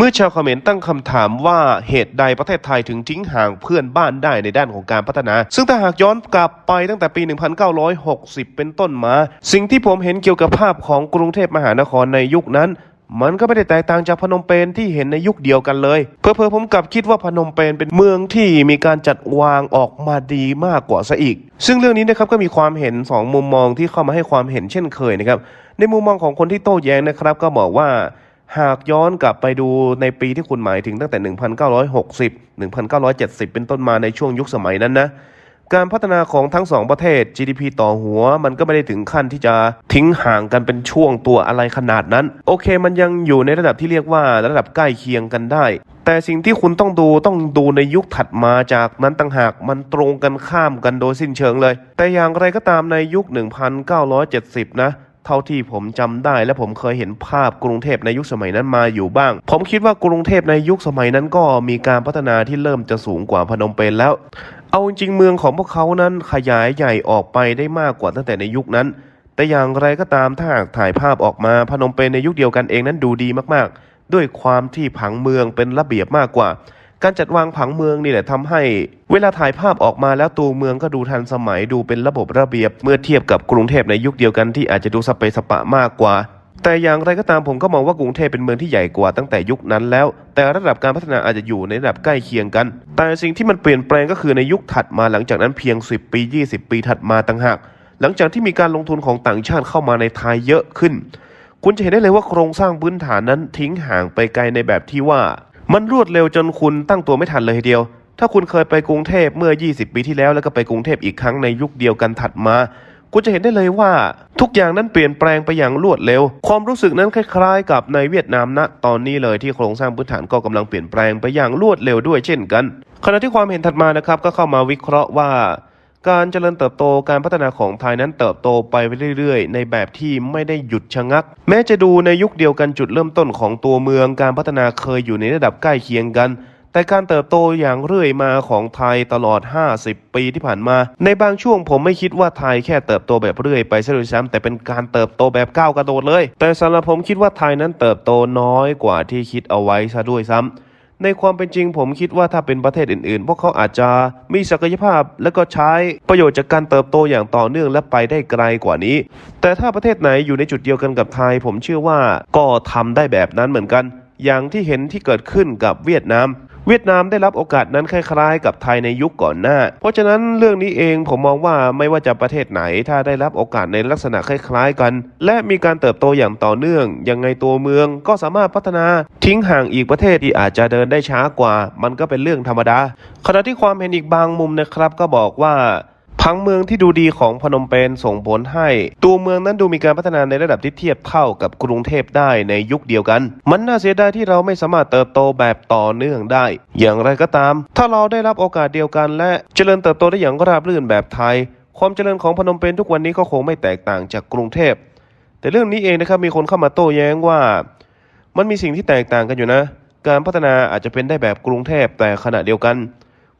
เมื่อชาวเขมรตั้งคำถามว่าเหตุใดประเทศไทยถึงทิ้งห่างเพื่อนบ้านได้ในด้านของการพัฒนา ซึ่งถ้าหากย้อนกลับไปตั้งแต่ปี 1960 เป็นต้นมา สิ่งที่ผมเห็นเกี่ยวกับภาพของกรุงเทพมหานครในยุคนั้นมันก็ไม่ได้แตกต่างจากพนมเปญที่เห็นในยุคเดียวกันเลย เพอเพอๆผมกลับคิดว่าพนมเปญเป็นเมืองที่มีการจัดวางออกมาดีมากกว่าซะอีก ซึ่งเรื่องนี้นะครับก็มีความเห็นสองมุมมองที่เข้ามาให้ความเห็นเช่นเคยนะครับ ในมุมมองของคนที่โต้แย้งนะครับก็บอกว่า หากย้อนกลับไปดูในปีที่คุณหมายถึงตั้งแต่ 1960 1970 เป็นต้นมาในช่วงยุคสมัยนั้นนะ การพัฒนาของทั้งสองประเทศ GDP ต่อหัว มันก็ไม่ได้ถึงขั้นที่จะทิ้งห่างกันเป็นช่วงตัวอะไรขนาดนั้น โอเคมันยังอยู่ในระดับที่เรียกว่าระดับใกล้เคียงกันได้ แต่สิ่งที่คุณต้องดูต้องดูในยุคถัดมาจากนั้นต่างหากมันตรงกันข้ามกันโดยสิ้นเชิงเลย แต่อย่างไรก็ตามในยุค 1970 นะ เท่าที่ผมจำได้ และผมเคยเห็นภาพกรุงเทพในยุคสมัยนั้นมาอยู่บ้าง ผมคิดว่ากรุงเทพในยุคสมัยนั้นก็มีการพัฒนาที่เริ่มจะสูงกว่าพนมเปญแล้ว เอาจริงเมืองของพวกเขานั้นขยายใหญ่ออกไปได้มากกว่าตั้งแต่ในยุคนั้น แต่อย่างไรก็ตามถ้าหากถ่ายภาพออกมาพนมเปญในยุคเดียวกันเองนั้นดูดีมากๆ ด้วยความที่ผังเมืองเป็นระเบียบมากกว่า การจัดวางผังเมืองนี่แหละทำให้เวลาถ่ายภาพออกมาแล้วตัวเมืองก็ดูทันสมัยดูเป็นระบบระเบียบ เมื่อเทียบกับกรุงเทพในยุคเดียวกันที่อาจจะดูสเปสปะมากกว่า แต่อย่างไรก็ตามผมก็มองว่ากรุงเทพเป็นเมืองที่ใหญ่กว่าตั้งแต่ยุคนั้นแล้ว แต่ระดับการพัฒนาอาจจะอยู่ในระดับใกล้เคียงกัน แต่สิ่งที่มันเปลี่ยนแปลงก็คือในยุคถัดมาหลังจากนั้นเพียง 10 ปี 20 ปีถัดมาต่างหากหลังจากที่มีการลงทุนของต่างชาติเข้ามาในไทยเยอะขึ้น คุณจะเห็นได้เลยว่าโครงสร้างพื้นฐานนั้นทิ้งห่างไปไกลในแบบที่ว่า มันรวดเร็วจนคุณตั้งตัวไม่ทันเลยทีเดียว ถ้าคุณเคยไปกรุงเทพเมื่อ 20 ปีที่แล้วแล้วก็ไปกรุงเทพอีกครั้งในยุคเดียวกันถัดมา คุณจะเห็นได้เลยว่า ทุกอย่างนั้นเปลี่ยนแปลงไปอย่างรวดเร็ว ความรู้สึกนั้นคล้ายๆ กับในเวียดนามณตอนนี้เลยที่โครงสร้างพื้นฐานก็กำลังเปลี่ยนแปลงไปอย่างรวดเร็วด้วยเช่นกัน ขณะที่ความเห็นถัดมานะครับก็เข้ามาวิเคราะห์ว่า การเจริญเติบโตการพัฒนาของไทยนั้นเติบโตไปเรื่อยๆ ในแบบที่ไม่ได้หยุดชะงัก แม้จะดูในยุคเดียวกันจุดเริ่มต้นของตัวเมือง การพัฒนาเคยอยู่ในระดับใกล้เคียงกัน แต่การเติบโตอย่างเรื่อยมาของไทยตลอด 50 ปีที่ผ่านมา ในบางช่วงผมไม่คิดว่าไทยแค่เติบโตแบบเรื่อยไปซะด้วยซ้ำแต่เป็นการเติบโตแบบก้าวกระโดดเลย แต่สำหรับผมคิดว่าไทยนั้นเติบโตน้อยกว่าที่คิดเอาไว้ซะด้วยซ้ำ ในความเป็นจริงผมคิดว่าถ้าเป็นประเทศอื่นๆ พวกเขาอาจจะมีศักยภาพและก็ใช้ประโยชน์จากการเติบโตอย่างต่อเนื่องและไปได้ไกลกว่านี้ แต่ถ้าประเทศไหนอยู่ในจุดเดียวกันกับไทย ผมเชื่อว่าก็ทำได้แบบนั้นเหมือนกัน อย่างที่เห็นที่เกิดขึ้นกับเวียดนาม เวียดนามได้รับโอกาสนั้นคล้ายๆ กับไทยในยุคก่อนหน้า เพราะฉะนั้นเรื่องนี้เองผมมองว่าไม่ว่าจะประเทศไหนถ้าได้รับโอกาสในลักษณะคล้ายๆกัน และมีการเติบโตอย่างต่อเนื่อง ยังไงตัวเมืองก็สามารถพัฒนา ทิ้งห่างอีกประเทศที่อาจจะเดินได้ช้ากว่า มันก็เป็นเรื่องธรรมดาขณะที่ความเห็นอีกบางมุมนะครับก็บอกว่า พังเมืองที่ดูดีของพนมเปญส่งผลให้ ตัวเมืองนั้นดูมีการพัฒนาในระดับที่เทียบเท่ากับกรุงเทพได้ในยุคเดียวกัน มันน่าเสียดายที่เราไม่สามารถเติบโตแบบต่อเนื่องได้ อย่างไรก็ตาม ถ้าเราได้รับโอกาสเดียวกันและเจริญเติบโตได้อย่างราบรื่นแบบไทย ความเจริญของพนมเปญทุกวันนี้ก็คงไม่แตกต่างจากกรุงเทพ แต่เรื่องนี้เองนะครับมีคนเข้ามาโต้แย้งว่า มันมีสิ่งที่แตกต่างกันอยู่นะ การพัฒนาอาจจะเป็นได้แบบกรุงเทพแต่ขณะเดียวกัน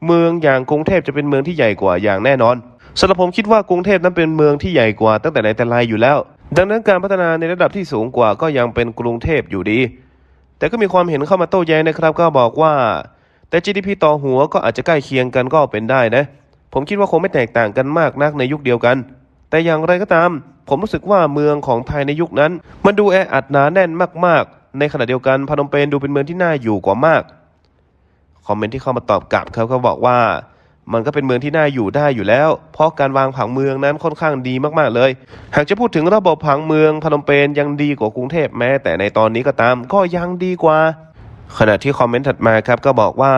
เมืองอย่างกรุงเทพจะเป็นเมืองที่ใหญ่กว่าอย่างแน่นอนสำหรับผมคิดว่ากรุงเทพนั้นเป็นเมืองที่ใหญ่กว่าตั้งแต่ไหนแต่ไรอยู่แล้ว ดังนั้นการพัฒนาในระดับที่สูงกว่าก็ยังเป็นกรุงเทพอยู่ดี แต่ก็มีความเห็นเข้ามาโต้แย้งนะครับ ก็บอกว่า แต่ GDP ต่อหัวก็อาจจะใกล้เคียงกันก็เป็นได้นะ ผมคิดว่าคงไม่แตกต่างกันมากนักในยุคเดียวกัน แต่อย่างไรก็ตาม ผมรู้สึกว่าเมืองของไทยในยุคนั้น มันดูแออัดหนาแน่นมากๆ ในขณะเดียวกันพนมเปญดูเป็นเมืองที่น่าอยู่กว่ามาก คอมเมนต์ที่เข้ามาตอบกลับเขาก็บอกว่า มันก็เป็นเมืองที่น่าอยู่ได้อยู่แล้ว เพราะการวางผังเมืองนั้นค่อนข้างดีมากๆเลย หากจะพูดถึงระบบผังเมืองพนมเปญยังดีกว่ากรุงเทพแม้ แต่ในตอนนี้ก็ตามก็ยังดีกว่า ขณะที่คอมเมนต์ถัดมาครับก็บอกว่า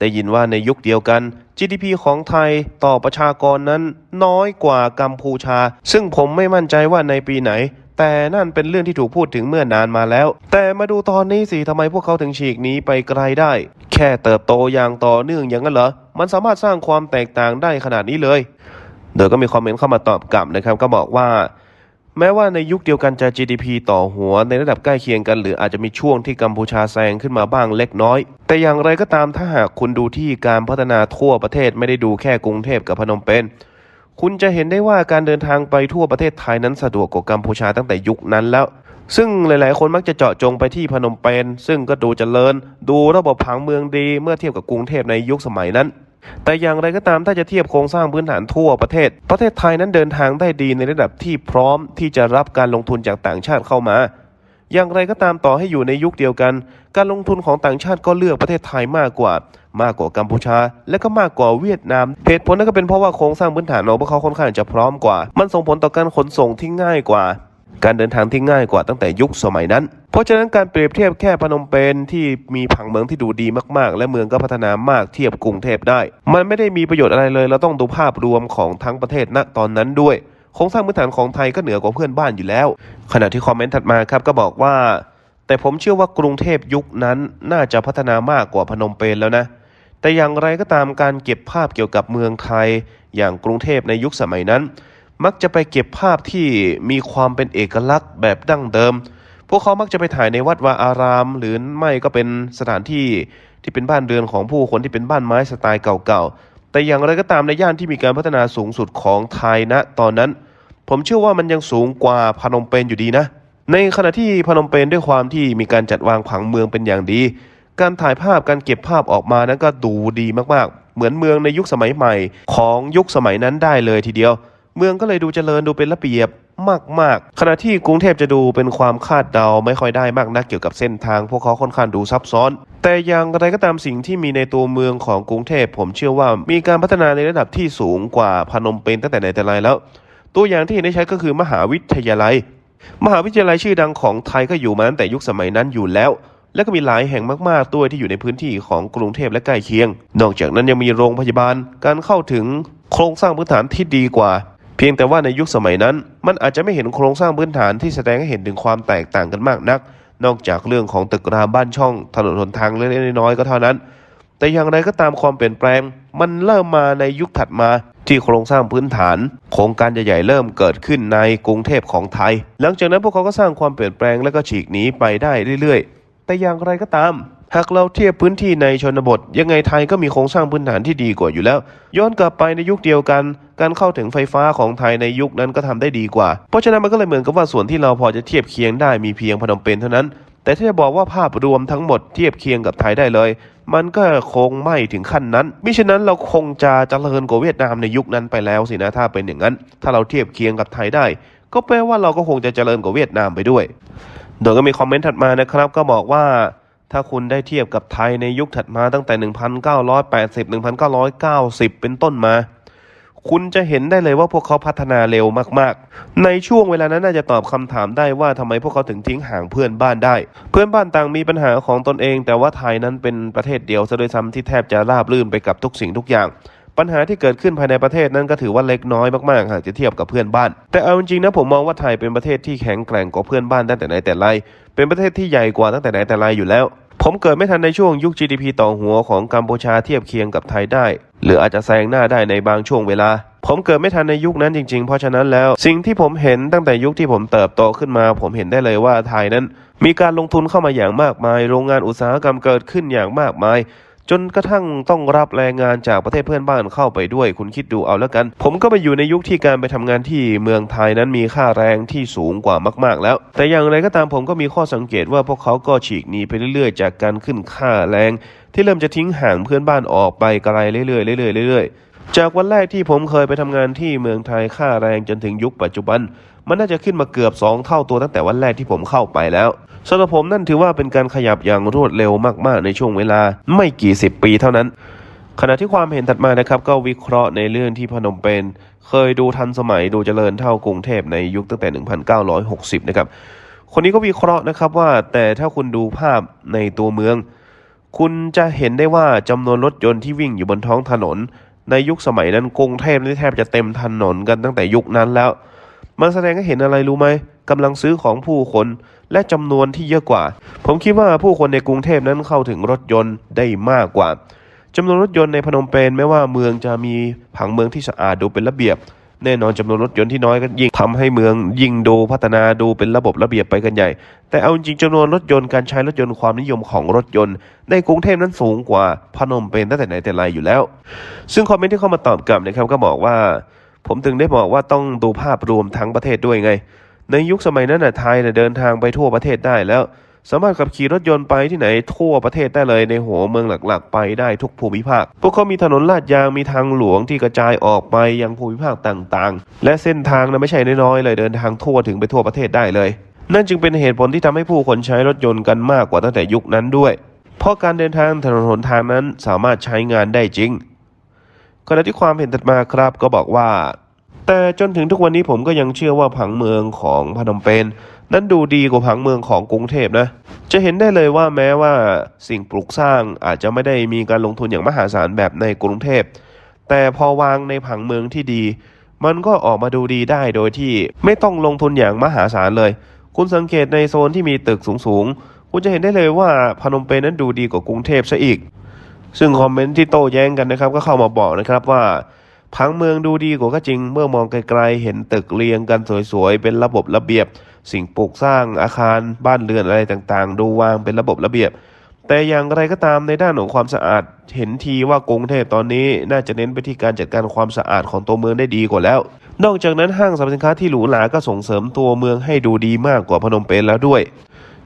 ได้ยินว่าในยุคเดียวกัน GDP ของไทยต่อประชากรนั้นน้อยกว่ากัมพูชา ซึ่งผมไม่มั่นใจว่าในปีไหน แต่นั่นเป็นเรื่องที่ถูกพูดถึงเมื่อนานมาแล้ว แต่มาดูตอนนี้สิทำไมพวกเขาถึงฉีกหนี้ไปไกลได้ แค่เติบโตอย่างต่อเนื่องอย่างนั้นเหรอ มันสามารถสร้างความแตกต่างได้ขนาดนี้เลย เดี๋ยวก็มีคอมเมนต์เข้ามาตอบกลับนะครับ ก็บอกว่า แม้ว่าในยุคเดียวกันจะ GDP ต่อหัวในระดับใกล้เคียงกัน หรืออาจจะมีช่วงที่กัมพูชาแซงขึ้นมาบ้างเล็กน้อย แต่อย่างไรก็ตามถ้าหากคุณดูที่การพัฒนาทั่วประเทศไม่ได้ดูแค่กรุงเทพกับพนมเปญ คุณจะเห็นได้ว่าการเดินทางไปทั่วประเทศไทยนั้นสะดวกกว่ากัมพูชาตั้งแต่ยุคนั้นแล้ว ซึ่งหลาย ๆ คนมักจะเจาะจงไปที่พนมเปญซึ่งก็ดูเจริญ ดูระบบผังเมืองดีเมื่อเทียบกับกรุงเทพในยุคสมัยนั้น แต่อย่างไรก็ตามถ้าจะเทียบโครงสร้างพื้นฐานทั่วประเทศ ประเทศไทยนั้นเดินทางได้ดีในระดับที่พร้อมที่จะรับการลงทุนจากต่างชาติเข้ามา อย่างไรก็ตามต่อให้อยู่ในยุคเดียวกัน การลงทุนของต่างชาติก็เลือกประเทศไทยมากกว่า มากกว่ากัมพูชา และก็มากกว่าเวียดนาม เหตุผลนั่นก็เป็นเพราะว่าโครงสร้างพื้นฐานของพวกเขาค่อนข้างจะพร้อมกว่า มันส่งผลต่อการขนส่งที่ง่ายกว่า การเดินทางที่ง่ายกว่าตั้งแต่ยุคสมัยนั้น เพราะฉะนั้นการเปรียบเทียบแค่พนมเปญที่มีผังเมืองที่ดูดีมากๆ และเมืองก็พัฒนามากเทียบกรุงเทพได้ มันไม่ได้มีประโยชน์อะไรเลย เราต้องดูภาพรวมของทั้งประเทศณตอนนั้นด้วย โครงสร้างพื้นฐานของไทยก็เหนือกว่าเพื่อนบ้านอยู่แล้ว ขณะที่คอมเมนต์ถัดมาครับก็บอกว่า แต่ผมเชื่อว่ากรุงเทพยุคนั้นน่าจะพัฒนามากกว่าพนมเปญแล้วนะ แต่อย่างไรก็ตามการเก็บภาพเกี่ยวกับเมืองไทย อย่างกรุงเทพในยุคสมัยนั้น มักจะไปเก็บภาพที่มีความเป็นเอกลักษณ์แบบดั้งเดิม พวกเขามักจะไปถ่ายในวัดวาอาราม หรือไม่ก็เป็นสถานที่ที่เป็นบ้านเรือนของผู้คนที่เป็นบ้านไม้สไตล์เก่าๆ แต่อย่างไรก็ตามในย่านที่มีการพัฒนาสูงสุดของไทยณตอนนั้น ผมเชื่อว่ามันยังสูงกว่าพนมเปญอยู่ดีนะ ในขณะที่พนมเปญด้วยความที่มีการจัดวางผังเมืองเป็นอย่างดี การถ่ายภาพการเก็บภาพออกมานั้นก็ดูดีมากๆ เหมือนเมืองในยุคสมัยใหม่ของยุคสมัยนั้นได้เลยทีเดียว เมืองก็เลยดูเจริญดูเป็นระเบียบมากๆ ขณะที่กรุงเทพจะดูเป็นความคาดเดาไม่ค่อยได้มากนักเกี่ยวกับเส้นทาง พวกเขาค่อนข้างดูซับซ้อน แต่อย่างไรก็ตามสิ่งที่มีในตัวเมืองของกรุงเทพผมเชื่อว่ามีการพัฒนาในระดับที่สูงกว่าพนมเปญตั้งแต่ไหนแต่ไรแล้ว ตัวอย่างที่เห็นได้ใชัดก็คือมหาวิทยาลัย มหาวิทยาลัยชื่อดังของไทยก็อยู่มาตั้งแต่ยุคสมัยนั้นอยู่แล้ว และก็มีหลายแห่งมากๆด้วยที่อยู่ในพื้นที่ของกรุงเทพและใกล้เคียง นอกจากนั้นยังมีโรงพยาบาลการเข้าถึงโครงสร้างพื้นฐานที่ดีกว่า เพียงแต่ว่าในยุคสมัยนั้น มันอาจจะไม่เห็นโครงสร้างพื้นฐานที่แสดงให้เห็นถึงความแตกต่างกันมากนัก นอกจากเรื่องของตึกรามบ้านช่องถนนหนทางเล็กๆน้อยๆก็เท่านั้น แต่อย่างไรก็ตามความเปลี่ยนแปลง มันเริ่มมาในยุคถัดมาที่โครงสร้างพื้นฐานโครงการใหญ่ๆเริ่มเกิดขึ้นในกรุงเทพของไทย หลังจากนั้นพวกเขาก็สร้างความเปลี่ยนแปลงและก็ฉีกหนีไปได้เรื่อยๆ แต่อย่างไรก็ตาม หากเราเทียบพื้นที่ในชนบท ยังไงไทยก็มีโครงสร้างพื้นฐานที่ดีกว่าอยู่แล้ว ย้อนกลับไปในยุคเดียวกัน การเข้าถึงไฟฟ้าของไทยในยุคนั้นก็ทำได้ดีกว่า เพราะฉะนั้นมันก็เลยเหมือนกับว่าส่วนที่เราพอจะเทียบเคียงได้มีเพียงพนมเปญเท่านั้น แต่ถ้าจะบอกว่าภาพรวมทั้งหมดเทียบเคียงกับไทยได้เลย มันก็คงไม่ถึงขั้นนั้นมิฉะนั้นเราคงจะเจริญกว่าเวียดนามในยุคนั้นไปแล้วสินะถ้าเป็นอย่างนั้น ถ้าเราเทียบเคียงกับไทยได้ ก็แปลว่าเราก็คงจะเจริญกว่าเวียดนามไปด้วยโดยก็มีคอมเมนต์ถัดมานะครับ ก็บอกว่า ถ้าคุณได้เทียบกับไทยในยุคถัดมาตั้งแต่ 1980 1990 เป็นต้นมา คุณจะเห็นได้เลยว่าพวกเขาพัฒนาเร็วมากๆ ในช่วงเวลานั้นน่าจะตอบคำถามได้ว่าทำไมพวกเขาถึงทิ้งห่างเพื่อนบ้านได้ เพื่อนบ้านต่างมีปัญหาของตนเอง แต่ว่าไทยนั้นเป็นประเทศเดียวซะด้วยซ้ำที่แทบจะราบรื่นไปกับทุกสิ่งทุกอย่างปัญหาที่เกิดขึ้นภายในประเทศนั้นก็ถือว่าเล็กน้อยมากๆหากจะเทียบกับเพื่อนบ้าน แต่เอาจริงนะผมมองว่าไทยเป็นประเทศที่แข็งแกร่งกว่าเพื่อนบ้านตั้งแต่ไหนแต่ไร เป็นประเทศที่ใหญ่กว่าตั้งแต่ไหนแต่ไรอยู่แล้ว ผมเกิดไม่ทันในช่วงยุค GDP ต่อหัวของกัมพูชาเทียบเคียงกับไทยได้ หรืออาจจะแซงหน้าได้ในบางช่วงเวลา ผมเกิดไม่ทันในยุคนั้นจริงๆ เพราะฉะนั้นแล้ว สิ่งที่ผมเห็นตั้งแต่ยุคที่ผมเติบโตขึ้นมา ผมเห็นได้เลยว่าไทยนั้น มีการลงทุนเข้ามาอย่างมากมาย โรงงานอุตสาหกรรมเกิดขึ้นอย่างมากมาย จนกระทั่งต้องรับแรงงานจากประเทศเพื่อนบ้านเข้าไปด้วย คุณคิดดูเอาแล้วกัน ผมก็ไปอยู่ในยุคที่การไปทำงานที่เมืองไทยนั้นมีค่าแรงที่สูงกว่ามาก ๆ แล้ว แต่อย่างไรก็ตามผมก็มีข้อสังเกตว่าพวกเขาก็ฉีกหนีไปเรื่อยๆ จากการขึ้นค่าแรง ที่เริ่มจะทิ้งห่างเพื่อนบ้านออกไปไกลเรื่อยๆเรื่อยๆเรื่อยๆจากวันแรกที่ผมเคยไปทำงานที่เมืองไทยค่าแรงจนถึงยุคปัจจุบัน มันน่าจะขึ้นมาเกือบ 2 เท่าตัวตั้งแต่วันแรกที่ผมเข้าไปแล้ว สำหรับผมนั่นถือว่าเป็นการขยับอย่างรวดเร็วมากๆ ในช่วงเวลาไม่กี่สิบปีเท่านั้น ขณะที่ความเห็นถัดมานะครับ ก็วิเคราะห์ในเรื่องที่พนมเปญเคยดูทันสมัยดูเจริญเท่ากรุงเทพในยุคตั้งแต่ 1960 นะครับ คนนี้ก็วิเคราะห์นะครับว่าแต่ถ้าคุณดูภาพในตัวเมือง คุณจะเห็นได้ว่าจำนวนรถยนต์ที่วิ่งอยู่บนท้องถนน ในยุคสมัยนั้นกรุงเทพนี่แทบจะเต็มถนนกันตั้งแต่ยุคนั้นแล้ว มันแสดงให้เห็นอะไรรู้ไหมกำลังซื้อของผู้คนและจำนวนที่เยอะกว่า ผมคิดว่าผู้คนในกรุงเทพนั้นเข้าถึงรถยนต์ได้มากกว่าจำนวนรถยนต์ในพนมเปญไม่ว่าเมืองจะมีผังเมืองที่สะอาดดูเป็นระเบียบ แน่นอนจำนวนรถยนต์ที่น้อยก็ยิ่งทำให้เมืองยิ่งดูพัฒนาดูเป็นระบบระเบียบไปกันใหญ่ แต่เอาจริงจำนวนรถยนต์การใช้รถยนต์ความนิยมของรถยนต์ ในกรุงเทพนั้นสูงกว่าพนมเปญตั้งแต่ไหนแต่ไรอยู่แล้ว ซึ่งคอมเมนต์ที่เข้ามาตอบกลับนะครับก็บอกว่า ผมถึงได้บอกว่าต้องดูภาพรวมทั้งประเทศด้วยไง ในยุคสมัยนั้นน่ะไทยน่ะเดินทางไปทั่วประเทศได้แล้ว สามารถขับขี่รถยนต์ไปที่ไหนทั่วประเทศได้เลยในหัวเมืองหลักๆ ไปได้ทุกภูมิภาค พวกเขามีถนนลาดยางมีทางหลวงที่กระจายออกไปยังภูมิภาคต่างๆ และเส้นทางนะไม่ใช่น้อยๆเลยเดินทางทั่วถึงไปทั่วประเทศได้เลย นั่นจึงเป็นเหตุผลที่ทำให้ผู้คนใช้รถยนต์กันมากกว่าตั้งแต่ยุคนั้นด้วย เพราะการเดินทางถนนหนทางนั้นสามารถใช้งานได้จริง ขณะที่ความเห็นถัดมาครับก็บอกว่า แต่จนถึงทุกวันนี้ผมก็ยังเชื่อว่าผังเมืองของพนมเปญนั้นดูดีกว่าผังเมืองของกรุงเทพนะ จะเห็นได้เลยว่าแม้ว่าสิ่งปลูกสร้างอาจจะไม่ได้มีการลงทุนอย่างมหาศาลแบบในกรุงเทพ แต่พอวางในผังเมืองที่ดี มันก็ออกมาดูดีได้โดยที่ไม่ต้องลงทุนอย่างมหาศาลเลย คุณสังเกตในโซนที่มีตึกสูงๆ คุณจะเห็นได้เลยว่าพนมเปญนั้นดูดีกว่ากรุงเทพซะอีก ซึ่งคอมเมนต์ที่โต้แย้งกันนะครับ ก็เข้ามาบอกนะครับว่าผังเมืองดูดีกว่าก็จริง เมื่อมองไกลๆเห็นตึกเรียงกันสวยๆ เป็นระบบระเบียบ สิ่งปลูกสร้างอาคารบ้านเรือนอะไรต่างๆ ดูวางเป็นระบบระเบียบ แต่อย่างไรก็ตามในด้านของความสะอาด เห็นทีว่ากรุงเทพตอนนี้น่าจะเน้นไปที่การจัดการความสะอาดของตัวเมืองได้ดีกว่าแล้ว นอกจากนั้นห้างสรรพสินค้าที่หรูหราก็ส่งเสริมตัวเมืองให้ดูดีมากกว่าพนมเปญแล้วด้วย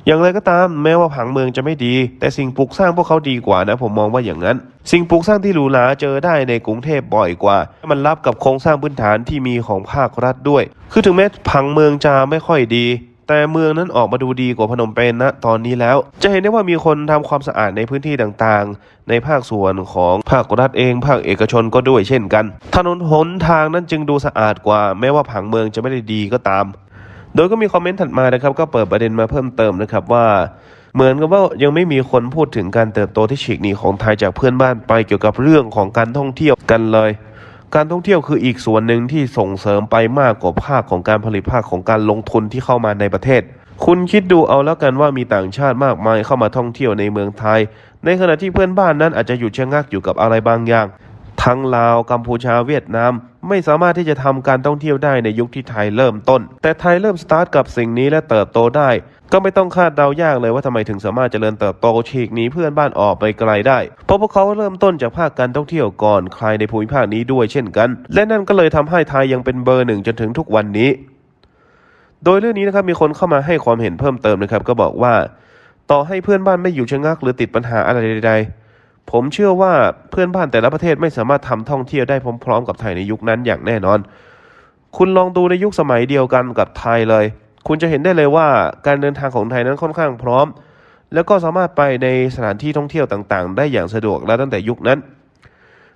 อย่างไรก็ตามแม้ว่าผังเมืองจะไม่ดี แต่สิ่งปลูกสร้างพวกเขาดีกว่านะผมมองว่าอย่างนั้น สิ่งปลูกสร้างที่หรูหราเจอได้ในกรุงเทพบ่อยกว่า มันรับกับโครงสร้างพื้นฐานที่มีของภาครัฐด้วย คือถึงแม้ผังเมืองจะไม่ค่อยดีแต่เมืองนั้นออกมาดูดีกว่าพนมเปญนะตอนนี้แล้ว จะเห็นได้ว่ามีคนทำความสะอาดในพื้นที่ต่างๆ ในภาคส่วนของภาครัฐเอง ภาคเอกชนก็ด้วยเช่นกัน ถนนหนทางนั้นจึงดูสะอาดกว่า แม้ว่าผังเมืองจะไม่ได้ดีก็ตาม โดยก็มีคอมเมนต์ถัดมานะครับก็เปิดประเด็นมาเพิ่มเติมนะครับว่า เหมือนกับว่ายังไม่มีคนพูดถึงการเติบโตที่ฉีกหนีของไทยจากเพื่อนบ้านไปเกี่ยวกับเรื่องของการท่องเที่ยวกันเลย การท่องเที่ยวคืออีกส่วนหนึ่งที่ส่งเสริมไปมากกว่าภาคของการผลิตภาคของการลงทุนที่เข้ามาในประเทศ คุณคิดดูเอาแล้วกันว่ามีต่างชาติมากมายเข้ามาท่องเที่ยวในเมืองไทย ในขณะที่เพื่อนบ้านนั้นอาจจะหยุดชะงักอยู่กับอะไรบางอย่าง ทั้งลาวกัมพูชาเวียดนามไม่สามารถที่จะทำการท่องเที่ยวได้ในยุคที่ไทยเริ่มต้น แต่ไทยเริ่มสตาร์ทกับสิ่งนี้และเติบโตได้ ก็ไม่ต้องคาดเดายากเลยว่าทำไมถึงสามารถเจริญเติบโตฉีกหนีเพื่อนบ้านออกไปไกลได้ เพราะพวกเขาเริ่มต้นจากภาคการท่องเที่ยวก่อนใครในภูมิภาคนี้ด้วยเช่นกัน และนั่นก็เลยทำให้ไทยยังเป็นเบอร์หนึ่งจนถึงทุกวันนี้ โดยเรื่องนี้นะครับมีคนเข้ามาให้ความเห็นเพิ่มเติมนะครับ ก็บอกว่า ต่อให้เพื่อนบ้านไม่อยู่ชะงักหรือติดปัญหาอะไรใดๆ ผมเชื่อว่าเพื่อนบ้านแต่ละประเทศไม่สามารถทำท่องเที่ยวได้พร้อมๆ กับไทยในยุคนั้นอย่างแน่นอน คุณลองดูในยุคสมัยเดียวกันกับไทยเลย คุณจะเห็นได้เลยว่าการเดินทางของไทยนั้นค่อนข้างพร้อม แล้วก็สามารถไปในสถานที่ท่องเที่ยวต่างๆ ได้อย่างสะดวกแล้วตั้งแต่ยุคนั้น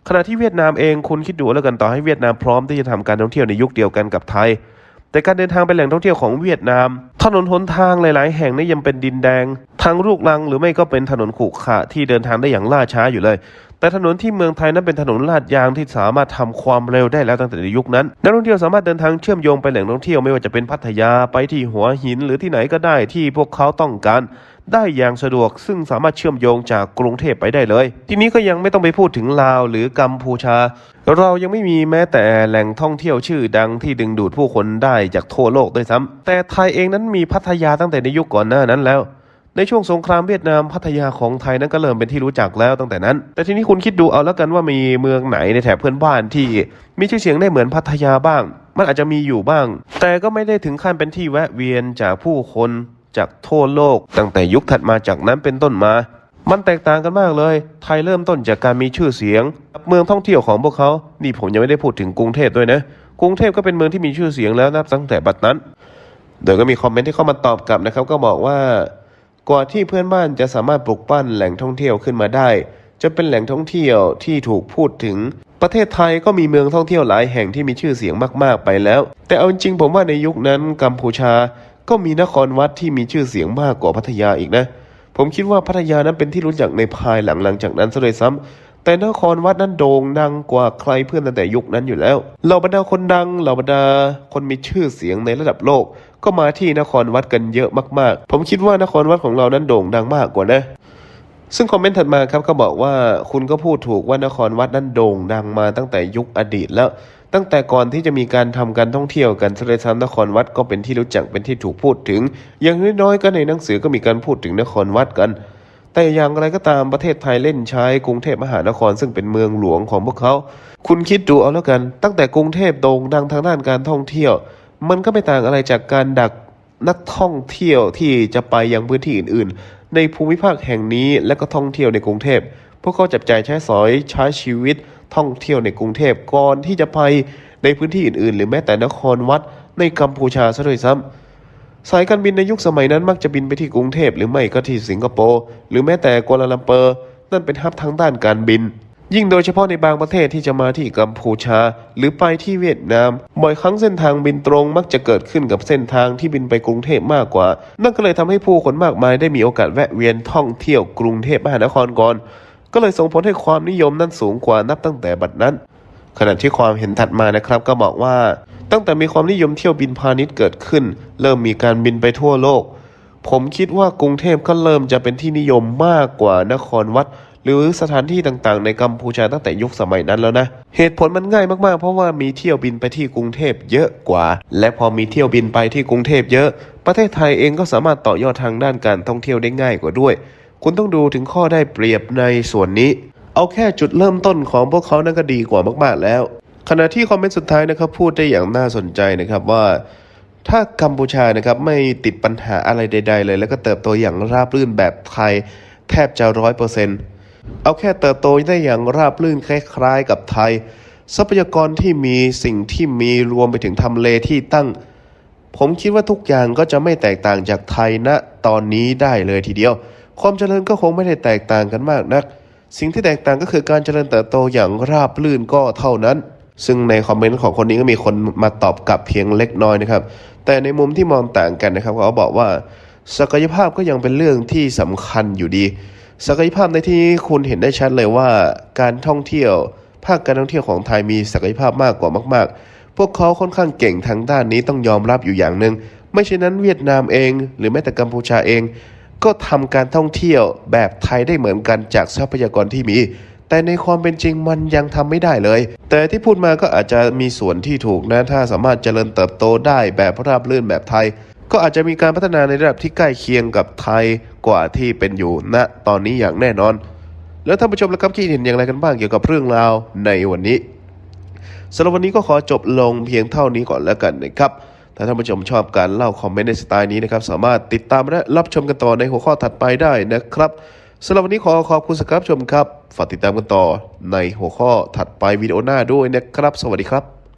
ขณะที่เวียดนามเองคุณคิดดูแล้วกันต่อให้เวียดนามพร้อมที่จะทำการท่องเที่ยวในยุคเดียวกันกับไทย แต่การเดินทางไปแหล่งท่องเที่ยวของเวียดนาม ถนนหนทางหลายๆ แห่งนี่ยังเป็นดินแดง ทางลูกรังหรือไม่ก็เป็นถนนขรุขระที่เดินทางได้อย่างล่าช้าอยู่เลย แต่ถนนที่เมืองไทยนั้นเป็นถนนลาดยางที่สามารถทำความเร็วได้แล้วตั้งแต่ในยุคนั้นนักท่องเที่ยวสามารถเดินทางเชื่อมโยงไปแหล่งท่องเที่ยวไม่ว่าจะเป็นพัทยาไปที่หัวหินหรือที่ไหนก็ได้ที่พวกเขาต้องการ ได้อย่างสะดวก ซึ่งสามารถเชื่อมโยงจากกรุงเทพไปได้เลย ทีนี้ก็ยังไม่ต้องไปพูดถึงลาวหรือกัมพูชา เรายังไม่มีแม้แต่แหล่งท่องเที่ยวชื่อดังที่ดึงดูดผู้คนได้จากทั่วโลกด้วยซ้ำแต่ไทยเองนั้นมีพัทยาตั้งแต่ในยุคก่อนหน้านั้นแล้วในช่วงสงครามเวียดนามพัทยาของไทยนั้นก็เริ่มเป็นที่รู้จักแล้วตั้งแต่นั้น แต่ทีนี้คุณคิดดูเอาแล้วกันว่ามีเมืองไหนในแถบเพื่อนบ้านที่ มีชื่อเสียงได้เหมือนพัทยาบ้าง มันอาจจะมีอยู่บ้าง แต่ก็ไม่ได้ถึงขั้นเป็นที่แวะเวียนจากผู้คน จากทั่วโลก ตั้งแต่ยุคถัดมาจากนั้นเป็นต้นมา มันแตกต่างกันมากเลย ไทยเริ่มต้นจากการมีชื่อเสียง เมืองท่องเที่ยวของพวกเขา นี่ผมยังไม่ได้พูดถึงกรุงเทพด้วยนะ กรุงเทพก็เป็นเมืองที่มีชื่อเสียงแล้วนับตั้งแต่บัดนั้น โดยก็มีคอมเมนต์ที่เข้ามาตอบกลับนะครับ ก็บอกว่ากว่าที่เพื่อนบ้านจะสามารถปลุกปั้นแหล่งท่องเที่ยวขึ้นมาได้ จะเป็นแหล่งท่องเที่ยวที่ถูกพูดถึงประเทศไทยก็มีเมืองท่องเที่ยวหลายแห่งที่มีชื่อเสียงมาก ๆ ไปแล้ว แต่เอาจริงผมว่าในยุคนั้นกัมพูชา ก็มีนครวัดที่มีชื่อเสียงมากกว่าพัทยาอีกนะ ผมคิดว่าพัทยานั้นเป็นที่รู้จักในภายหลังหลังจากนั้นซะเลยซ้ำแต่นครวัดนั้นโด่งดังกว่าใครเพื่อนตั้งแต่ยุคนั้นอยู่แล้ว เหล่าบรรดาคนดัง เหล่าบรรดาคนมีชื่อเสียงในระดับโลก ก็มาที่นครวัดกันเยอะมากๆ ผมคิดว่านครวัดของเรานั้นโด่งดังมากกว่านะซึ่งคอมเมนต์ถัดมาครับก็บอกว่าคุณก็พูดถูกว่านครวัดนั้นโด่งดังมาตั้งแต่ยุคอดีตแล้ว ตั้งแต่ก่อนที่จะมีการทำการท่องเที่ยวกันทะเลซ้ำนครวัดก็เป็นที่รู้จักเป็นที่ถูกพูดถึง อย่างน้อยๆก็ในหนังสือก็มีการพูดถึงนครวัดกัน แต่อย่างไรก็ตามประเทศไทยเล่นใช้กรุงเทพมหานครซึ่งเป็นเมืองหลวงของพวกเขา คุณคิดดูเอาแล้วกัน ตั้งแต่กรุงเทพโด่งดังทางด้านการท่องเที่ยว มันก็ไม่ต่างอะไรจากการดักนักท่องเที่ยวที่จะไปยังพื้นที่อื่น ๆ ในภูมิภาคแห่งนี้และก็ท่องเที่ยวในกรุงเทพพวกเขาจับจ่ายใช้สอยใช้ชีวิต ท่องเที่ยวในกรุงเทพก่อนที่จะไปในพื้นที่อื่นๆ หรือแม้แต่นครวัดในกัมพูชาซะด้วยซ้ำสายการบินในยุคสมัยนั้นมักจะบินไปที่กรุงเทพหรือไม่ก็ที่สิงคโปร์หรือแม้แต่กัวลาลัมเปอร์ นั่นเป็นฮับทางด้านการบิน ยิ่งโดยเฉพาะในบางประเทศที่จะมาที่กัมพูชา หรือไปที่เวียดนาม บ่อยครั้งเส้นทางบินตรงมักจะเกิดขึ้นกับเส้นทางที่บินไปกรุงเทพมากกว่า นั่นก็เลยทำให้ผู้คนมากมายได้มีโอกาสแวะเวียนท่องเที่ยวกรุงเทพมหานครก่อน ก็เลยส่งผลให้ความนิยมนั้นสูงกว่านับตั้งแต่บัดนั้น ขณะที่ความเห็นถัดมานะครับ ก็บอกว่าตั้งแต่มีความนิยมเที่ยวบินพาณิชย์เกิดขึ้น เริ่มมีการบินไปทั่วโลก ผมคิดว่ากรุงเทพก็เริ่มจะเป็นที่นิยมมากกว่านครวัด หรือสถานที่ต่างๆ ในกัมพูชาตั้งแต่ยุคสมัยนั้นแล้วนะ เหตุผลมันง่ายมากๆ เพราะว่ามีเที่ยวบินไปที่กรุงเทพเยอะกว่า และพอมีเที่ยวบินไปที่กรุงเทพเยอะ ประเทศไทยเองก็สามารถต่อยอดทางด้านการท่องเที่ยวได้ง่ายกว่าด้วย คุณต้องดูถึงข้อได้เปรียบในส่วนนี้ เอาแค่จุดเริ่มต้นของพวกเขานั่นก็ดีกว่ามาก ๆ แล้ว ขณะที่คอมเมนต์สุดท้ายนะครับพูดได้อย่างน่าสนใจนะครับว่า ถ้ากัมพูชานะครับไม่ติดปัญหาอะไรใด ๆ เลย แล้วก็เติบโตอย่างราบรื่นแบบไทยแทบจะร้อยเปอร์เซ็นต์เอาแค่เติบโตได้อย่างราบรื่นคล้ายๆ กับไทย ทรัพยากรที่มีสิ่งที่มีรวมไปถึงทำเลที่ตั้ง ผมคิดว่าทุกอย่างก็จะไม่แตกต่างจากไทยณตอนนี้ได้เลยทีเดียว ความเจริญก็คงไม่ได้แตกต่างกันมากนัก สิ่งที่แตกต่างก็คือการเจริญเติบโตอย่างราบรื่นก็เท่านั้น ซึ่งในคอมเมนต์ของคนนี้ก็มีคนมาตอบกลับเพียงเล็กน้อยนะครับ แต่ในมุมที่มองต่างกันนะครับเขาบอกว่า ศักยภาพก็ยังเป็นเรื่องที่สำคัญอยู่ดี ศักยภาพในที่นี้คุณเห็นได้ชัดเลยว่า การท่องเที่ยว ภาคการท่องเที่ยวของไทยมีศักยภาพมากกว่ามาก ๆ พวกเขาค่อนข้างเก่งทางด้านนี้ต้องยอมรับอยู่อย่างหนึ่งไม่เช่นนั้นเวียดนามเอง หรือแม้แต่กัมพูชาเอง ก็ทำการท่องเที่ยวแบบไทยได้เหมือนกันจากทรัพยากรที่มี แต่ในความเป็นจริงมันยังทำไม่ได้เลย แต่ที่พูดมาก็อาจจะมีส่วนที่ถูกนะ ถ้าสามารถเจริญเติบโตได้แบบราบรื่นแบบไทย ก็อาจจะมีการพัฒนาในระดับที่ใกล้เคียงกับไทยกว่าที่เป็นอยู่ณตอนนี้อย่างแน่นอน แล้วท่านผู้ชมละครับคิดเห็นอย่างไรกันบ้างเกี่ยวกับเรื่องราวในวันนี้สำหรับวันนี้ก็ขอจบลงเพียงเท่านี้ก่อนแล้วกันนะครับ ถ้าท่านผู้ชมชอบการเล่าคอมเมนต์ในสไตล์นี้นะครับ สามารถติดตามและรับชมกันต่อในหัวข้อถัดไปได้นะครับสำหรับวันนี้ขอขอบคุณสครับชมครับ ฝากติดตามกันต่อในหัวข้อถัดไปวิดีโอหน้าด้วยนะครับ สวัสดีครับ